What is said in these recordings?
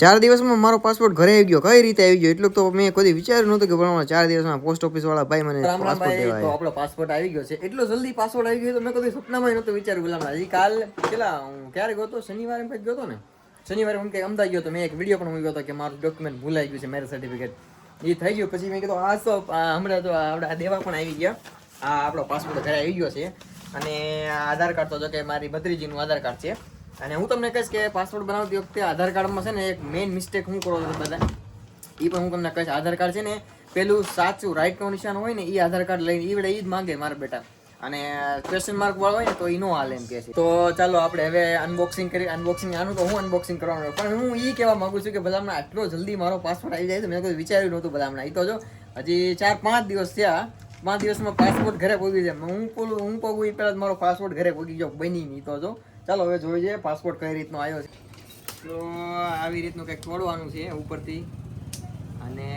ચાર દિવસમાં મારો પાસપોર્ટ ઘરે આવી ગયો. કઈ રીતે આવી ગયો? એટલું તો મેં કોઈ વિચાર્યું નહોતું કે પણ ચાર દિવસમાં પોસ્ટ ઓફિસ વાળા ભાઈ મને પાસપોર્ટ તો આપણો પાસપોર્ટ આવી ગયો છે. એટલો જલ્દી પાસપોર્ટ આવી ગયો તો મેં કદી સપનામાં નહોતું વિચાર્યું. ગુલામ હજી કાલ પેલા હું ક્યારે ગયો તો શનિવારે એમ કંઈક ગયો તો ને? શનિવારે હું કંઈક અમદાવાદ ગયો તો મેં એક વીડિયો પણ મૂક્યો હતો કે મારું ડોક્યુમેન્ટ ભૂલાઈ ગયું છે મેરેજ સર્ટિફિકેટ એ થઈ ગયું. પછી મેં કીધું આ તો હમણાં તો આપણા દેવા પણ આવી ગયા. આ આપણો પાસપોર્ટ ઘરે આવી ગયો છે. અને આધાર કાર્ડ તો જો કે મારી ભત્રીજીનું આધાર કાર્ડ છે. અને હું તમને કહીશ કે પાસપોર્ટ બનાવતી વખતે આધાર કાર્ડમાં છે ને એક મેઇન મિસ્ટેક હું કરો છો બધા. એ પણ હું તમને કહીશ. આધાર કાર્ડ છે ને, પેલું સાચું રાઈટનું નિશાન હોય ને એ આધાર કાર્ડ લઈને ઈ વડે એ જ માંગે મારા બેટા. અને ક્વેશ્ચન માર્ક વાળો હોય ને, તો એ નો હાલે એમ કે છે. તો ચાલો આપણે હવે અનબોક્સિંગ કરી અનબોક્સિંગ આનું તો હું અનબોક્સિંગ કરવાનું પણ હું ઈ કહેવા માગું છું કે ભલા હમણાં આટલો જલ્દી મારો પાસપોર્ટ આવી જાય તો મેં કોઈ વિચાર્યું નહોતું હમણાં ઈ તો જો, હજી ચાર, પાંચ દિવસ થયા. પાંચ દિવસમાં પાસપોર્ટ ઘરે પહોંચી જાય. હું પોલું, હું પગું એ પહેલાં મારો પાસપોર્ટ ઘરે પહોંચી ગયો બની નહીં તો જો. ચાલો, હવે જોઈ જઈએ પાસપોર્ટ કઈ રીતનો આવ્યો છે. તો આવી રીતનું કંઈક તોડવાનું છે ઉપરથી. અને.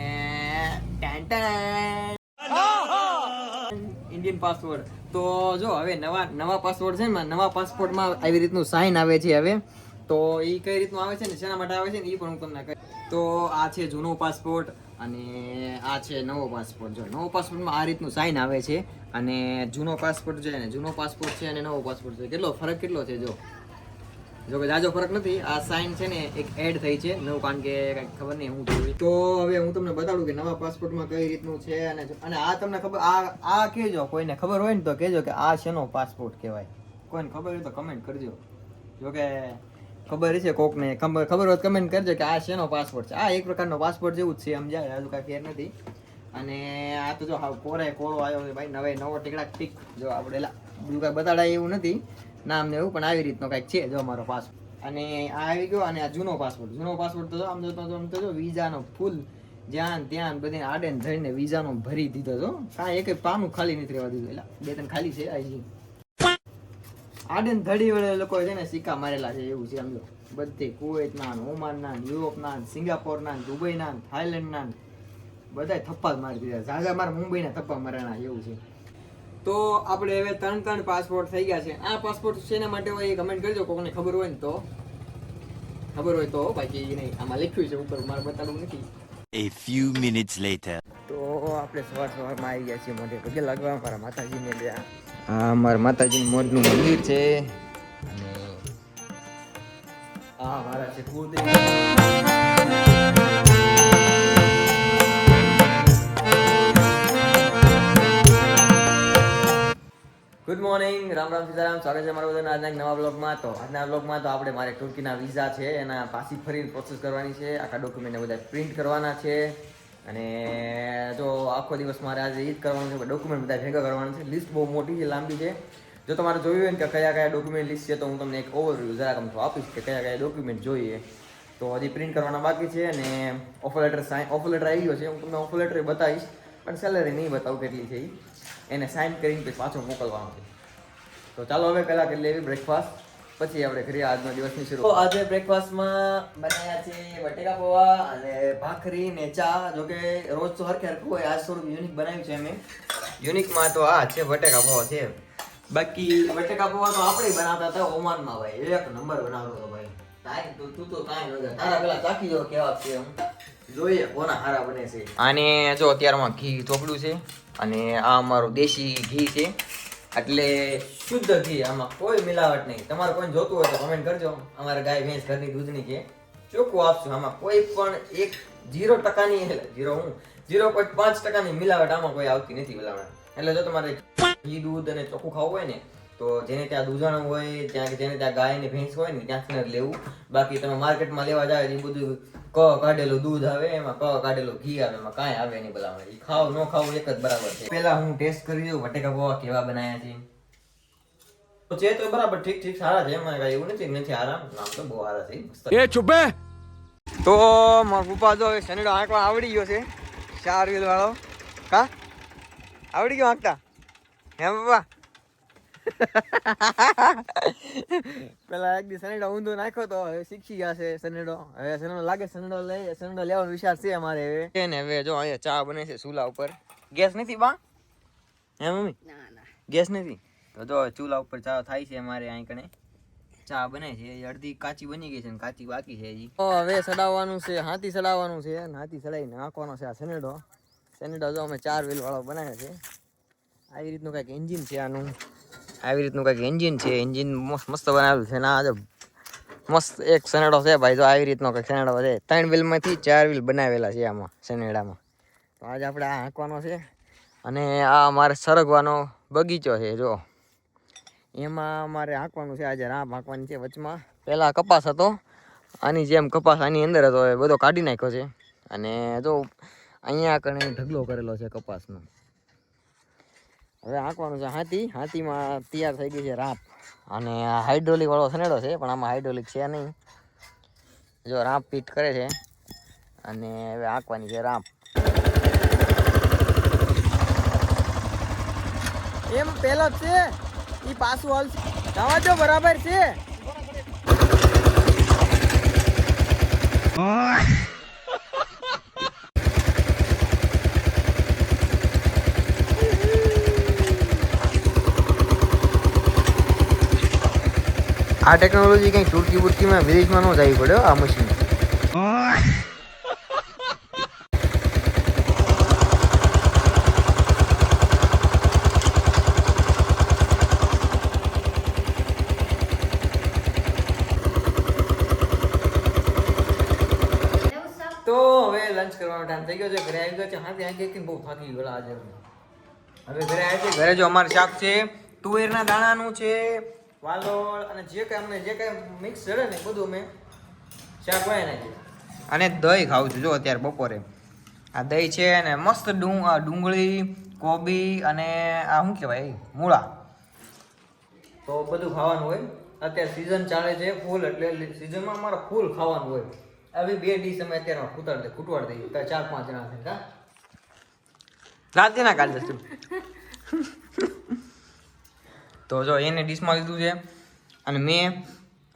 ઇન્ડિયન પાસપોર્ટ તો જો, હવે નવા નવા પાસપોર્ટ છે ને નવા પાસપોર્ટમાં આવી રીતનું સાઇન આવે છે હવે. તો એ કઈ રીતનું આવે છે ને, શેના માટે આવે છે ને એ પણ હું તમને કહી તો આ છે જૂનો પાસપોર્ટ અને આ છે નવો પાસપોર્ટ. જો, નવો પાસપોર્ટમાં આ રીતનું સાઇન આવે છે અને જૂનો પાસપોર્ટ છે ને જૂનો પાસપોર્ટ છે અને નવો પાસપોર્ટ છે. કેટલો ફરક કેટલો છે, જો? જો કે જાજો ફરક નથી, આ સાઇન છે ને એક એડ થઈ છે, નવું, કારણ કે કાંઈક ખબર નહીં હું જોયું. તો હવે હું તમને બતાડું કે નવા પાસપોર્ટમાં કઈ રીતનું છે અને અને આ તમને ખબર, આ આ કહેજો, કોઈને ખબર હોય ને તો કહેજો કે આ શેનો પાસપોર્ટ કહેવાય. કોઈને ખબર હોય તો કમેન્ટ કરજો. જો કે ખબર છે કોકને? ખબર ખબર હોય કમેન્ટ કરજો કે આ શેનો પાસપોર્ટ છે? આ એક પ્રકારનો પાસપોર્ટ જેવું જ છે, સમજાય? હજુ કાંઈ ફેર નથી. અને આ તો જો હાવ કોરે કોળો આવ્યો છે ભાઈ, નવે નવો ટીકડા ટીક. જો આપણે બીજું કાંઈ બતાડાય એવું નથી, નામ ને એવું, પણ આવી રીતનો કાંઈક છે જો અમારો પાસપોર્ટ અને આ આવી ગયો, અને આ જૂનો પાસપોર્ટ જૂનો પાસપોર્ટ તો આમ જોતો આમ તો જો વિઝાનો ફૂલ જ્યાં ત્યાં બધે આડે જઈને વિઝાનો ભરી દીધો હતો કાંઈ એક પાનું ખાલી નથી રહેવા દીધું. એટલે બે ત્રણ ખાલી છે આજી આડે ધડી વડે લોકો છે ને સિક્કા મારેલા છે એવું છે સમજો બધે કુવેત ના ઓમાન ના યુરોપ ના સિંગાપોર ના દુબઈ ના થાઈલેન્ડ ના. બધા થપ્પા જ મારી દીધા. ઝાઝા મારા મુંબઈ ના થપ્પા મારેલા એવું છે. તો આપણે હવે ત્રણ ત્રણ પાસપોર્ટ થઈ ગયા છે. આ પાસપોર્ટ શેના માટે હોય એ કમેન્ટ કરજો. કોઈને ખબર હોય ને તો. ખબર હોય તો બાકી નહીં. આમાં લખ્યું છે ઉપર મારે બતાડવું નથી. A few minutes later. તો આપણે સવાર સવારમાં આવી ગયા છીએ મોઢે. પગે લાગવા મારા માતાજીને ત્યાં આ મારા માતાજી મોરનું મંદિર છે. અને આ ગુડ મોર્નિંગ રામ રામ સીતારામ. સ્વાગત છે મારા બધાના આજના નવા બ્લોગમાં તો આજના બ્લોગમાં તો આપણે મારે તુર્કીના વિઝા છે, એના પાછી ફરીને પ્રોસેસ કરવાની છે. આખા ડોક્યુમેન્ટ બધા પ્રિન્ટ કરવાના છે. અને જો આખો દિવસ મારે આજે એ જ કરવાનું છે ડોક્યુમેન્ટ બધા ભેગા કરવાના છે. લિસ્ટ બહુ મોટી છે, લાંબી છે. જો તમારે જોયું હોય ને કે કયા કયા ડોક્યુમેન્ટ લિસ્ટ છે, તો હું તમને એક ઓવરવ્યૂ જરાક આમ આપીશ કે કયા કયા ડોક્યુમેન્ટ જોઈએ. તો હજી પ્રિન્ટ કરવાના બાકી છે અને offer letter sign offer letter આવી ગયો છે. હું તમને ઓફર લેટર બતાવીશ, પણ સેલેરી નહીં બતાવું કેટલી છે. એને સાઇન કરીને પછી પાછો મોકલવાનો છે. તો ચાલો હવે પહેલાં કરી લેવી બ્રેકફાસ્ટ પછી આપણે કરીએ આજનો દિવસની શરૂ આજે બ્રેકફાસ્ટમાં બનાવ્યા છે બટેકા પૌવા અને ભાખરી ને ચા. જો કે રોજ તો હરખે હરખું હોય આજ થોડું યુનિક બનાવ્યું છે અમે યુનિકમાં તો આ છે બટેકા પૌવા છે. બાકી બટેકા પૌવા તો આપણે બનાવતા હતા ઓમાનમાં ભાઈ. એક નંબર બનાવતો હતો ભાઈ. તારી તું તું તો કાંઈ વગર તારા પેલા ચાખી જો કેવા છે જોઈએ કોના હારા બને છે. આને જો અત્યારમાં ઘી ચોપડું છે અને આ અમારું દેશી ઘી છે. એટલે શુદ્ધ ઘી, આમાં કોઈ મિલાવટ નહીં. તમારે કોઈ જોતું હોય તો કમેન્ટ કરજો. અમારે ગાય, ભેંસ, ઘરની દૂધની છે ચોખ્ખું આપશું. આમાં કોઈ પણ એક જીરો ટકાની ઝીરો હું જીરો પોઈન્ટ પાંચ ટકાની મિલાવટ આમાં કોઈ આવતી નથી મિલાવટ એટલે જો તમારે ઘી, દૂધ અને ચોખ્ખું ખાવું હોય ને, તો જેને ત્યાં દૂધાણું હોય, ત્યાં જેને ત્યાં ગાય ને ભેંસ હોય ને, ત્યાંથી લેવું. બાકી તમે માર્કેટમાં લેવા જાય એ બધું ક કાઢેલું દૂધ આવે એમાં ક કાઢેલું ઘી આવે એમાં કાંઈ આવે નહીં બધા એ ખાવ ન ખાવ એક જ બરાબર છે. પહેલા હું ટેસ્ટ કરી દઉં બટેકા પૌવા કેવા બનાવ્યા છે. જે તો બરાબર ઠીક ઠીક સારા છે. એમાં કાંઈ એવું નથી નથી આરામ. નામ તો બહુ સારા છે. એ ચુપે તો મારા પપ્પા તો શનિડો આંકડો આવડી ગયો છે ચાર વ્હીલ વાળો કા? આવડી ગયો આંકતા હે પપ્પા? પેલા એક દી સનેડો ઊંધો નાખ્યો તો હવે શીખી ગયા છે સનેડો હવે સનેડો લાગે સનેડો લઈ સનેડો લેવાનો વિચાર છે અમારે હવે. છે ને હવે જો અહીંયા ચા બને છે ચૂલા ઉપર. ગેસ નથી બા? હે મમ્મી? ગેસ નથી? તો જો ચૂલા ઉપર ચા થાય છે અમારે અહીં કણે. ચા બનાવી છે અડધી કાચી બની ગઈ છે ને કાચી બાકી છે હજી. તો હવે સડાવવાનું છે હાથી સડાવવાનું છે અને હાથી સડાવીને નાખવાનો છે આ સનેડો સનેડો જો અમે ચાર વ્હીલ વાળો બનાવ્યો છે. આવી રીતનું કંઈક એન્જિન છે આનું. આવી રીતનું કંઈક એન્જિન છે. એન્જિન મસ્ત મસ્ત બનાવેલું છે. ને, આજે મસ્ત એક સનેડો છે ભાઈ. જો આવી રીતનો કંઈક સનેડો છે. ત્રણ વ્હીલમાંથી ચાર વ્હીલ બનાવેલા છે આમાં સનેડામાં તો આજે આપણે આ હાંકવાનો છે. અને આ અમારે સરગવાનો બગીચો છે, જો. એમાં અમારે હાંકવાનું છે આજે. રામ હાંકવાની છે વચમાં. પહેલાં કપાસ હતો. આની જેમ કપાસ આની અંદર હતો. એ બધો કાઢી નાખ્યો છે. અને જો અહીંયા કણે ઢગલો કરેલો છે કપાસનો. હવે હાંકવાનું છે હાથી. હાથીમાં તૈયાર થઈ ગઈ છે રાપ. અને હાઇડ્રોલિક વાળો સનેડો છે, પણ આમાં હાઇડ્રોલિક છે નહીં. જો રાપ પીટ કરે છે. અને હવે હાંકવાની છે રાપ. એમ પેલો છે. એ પાછું હાલશે જવા દો બરાબર છે. આ ટેકનોલોજી કંઈ ટૂરકી બુરકીમાં વિદેશમાં ન જવી પડે આ મશીન તો હવે લંચ કરવાનો ટાઈમ થઈ ગયો છે. ઘરે આવી ગયો છે. હા ત્યાં કે બહુ થાકી ગયો આજે હવે ઘરે આવ્યા છે. ઘરે જો અમારે શાક છે. તુવેરના દાણાનું છે. વાલોળ અને જે કાંઈ અમને જે કાંઈ મિક્સ ચડે ને બધું અમે શાક બનાવી અને દહીં ખાવું છું જો અત્યારે બપોરે. આ દહીં છે ને મસ્ત ડું ડુંગળી કોબી અને આ શું કહેવાય મૂળા. તો બધું ખાવાનું હોય. અત્યારે સિઝન ચાલે છે ફૂલ એટલે સિઝનમાં અમારે ફૂલ ખાવાનું હોય. આવી બે ડીશ અમે અત્યારે ખૂટાડ દે ખૂટવાડ દઈએ. ત્યાં ચાર પાંચ જણા રાતે ના કાલે દઈશું તો જો એને ડીશમાં લીધું છે અને મેં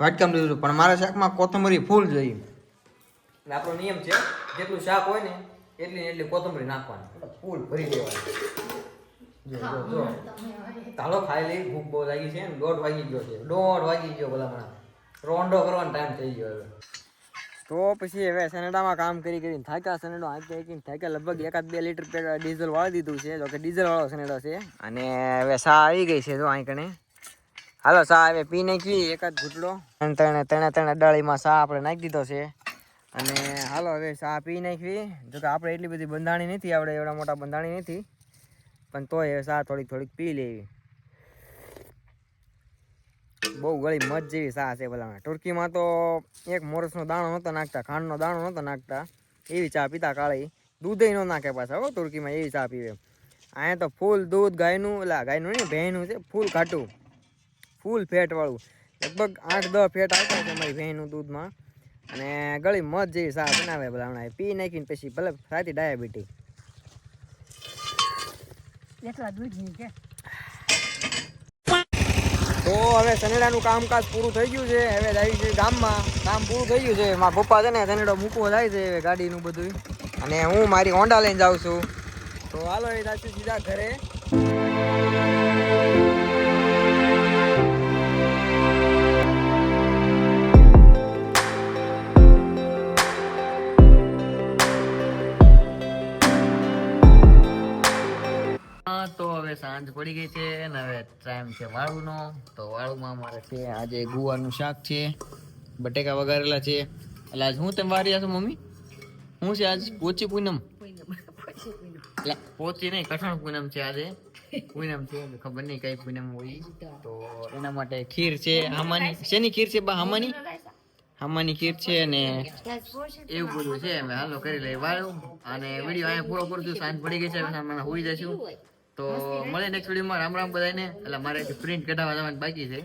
વાટકામ લીધું. પણ મારા શાકમાં કોથમરી ફૂલ જોઈએ આપણો નિયમ છે, જેટલું શાક હોય ને એટલી એટલી કોથમરી નાખવાની. ફૂલ ભરી દેવાની. ચાલો ખાઈ લઈ ભૂખ બહુ લાગી છે દોઢ વાગી ગયો છે. દોઢ વાગી ગયો ભલા રોંડો કરવાનો ટાઈમ થઈ ગયો હવે. તો પછી હવે સનેડામાં કામ કરી કરીને થાક્યા સનેડો હાંકી હાંકીને થાક્યા. લગભગ એકાદ બે લીટર ડીઝલ વાળી દીધું છે. જો કે ડીઝલ વાળો સનેડો છે. અને હવે સા આવી ગઈ છે જો અહીં કણે હાલો, સા હવે પી નાખી એકાદ ઘૂંટડો. અને ત્રણે ત્રણે ત્રણે ડાળીમાં સા આપણે નાખી દીધો છે. અને હાલો, હવે સા પી નાખવી જો કે આપણે એટલી બધી બંધાણી નથી, આપણે એવડા મોટા બંધાણી નથી. પણ તોય હવે સા થોડીક થોડીક પી લેવી. બહુ ગળી મજ જેવી સા છે ભલામાં ટુર્કીમાં તો એક મોરસનો દાણો નહોતો નાખતા, ખાંડનો દાણો નહોતો નાખતા. એવી ચા પીતા કાળી. દૂધે ન નાખે પાછા હો તુર્કીમાં એવી ચા પીવે. અહીંયા તો ફૂલ દૂધ ગાયનું, એટલે ગાયનું નહીં, ભેંનું છે, ફૂલ ખાટું. ફૂલ ફેટવાળું. લગભગ આઠ દસ ફેટ આવતા છે અમારી ભેંનું દૂધમાં. અને ગળી મત જેવી ચા બનાવે બધા હમણાં પી નાખીને પછી ભલે સાચી ડાયાબિટીસ તો હવે સનેડાનું કામકાજ પૂરું થઈ ગયું છે. હવે આવી છે ગામમાં. કામ પૂરું થઈ ગયું છે. મારા પપ્પા છે ને સનેડો મૂકવો જાય છે હવે ગાડીનું બધું અને હું મારી હોન્ડા લઈને જાઉં છું. તો હાલો એ જાશું સીધા ઘરે. પડી ગઈ છે અને હવે ટાઈમ છે વાળુનો. તો વાળુમાં મારે છે આજે ગુવારનું શાક છે, બટેકા વગારેલા છે. એટલે આજ હું તમે વારી છો મમ્મી? હું છે આજ પોચી પૂનમ? પોચી નહીં, કઠણ પૂનમ છે આજે. પૂનમ છે ખબર નહીં કઈ પૂનમ હોય. તો એના માટે ખીર છે, હામાની. શેની ખીર છે બા, હામાની? હામાની ખીર છે અને એવું બધું છે. હાલો કરી લઈએ વાળું. અને વીડિયો અહીંયા પૂરો કરું સાંજ પડી ગઈ છે હોઈ જશું તો મળે નેક્સ્ટ વિડીયોમાં રામ રામ બધાને એટલે મારે પ્રિન્ટ કઢાવવા જવાનું બાકી છે.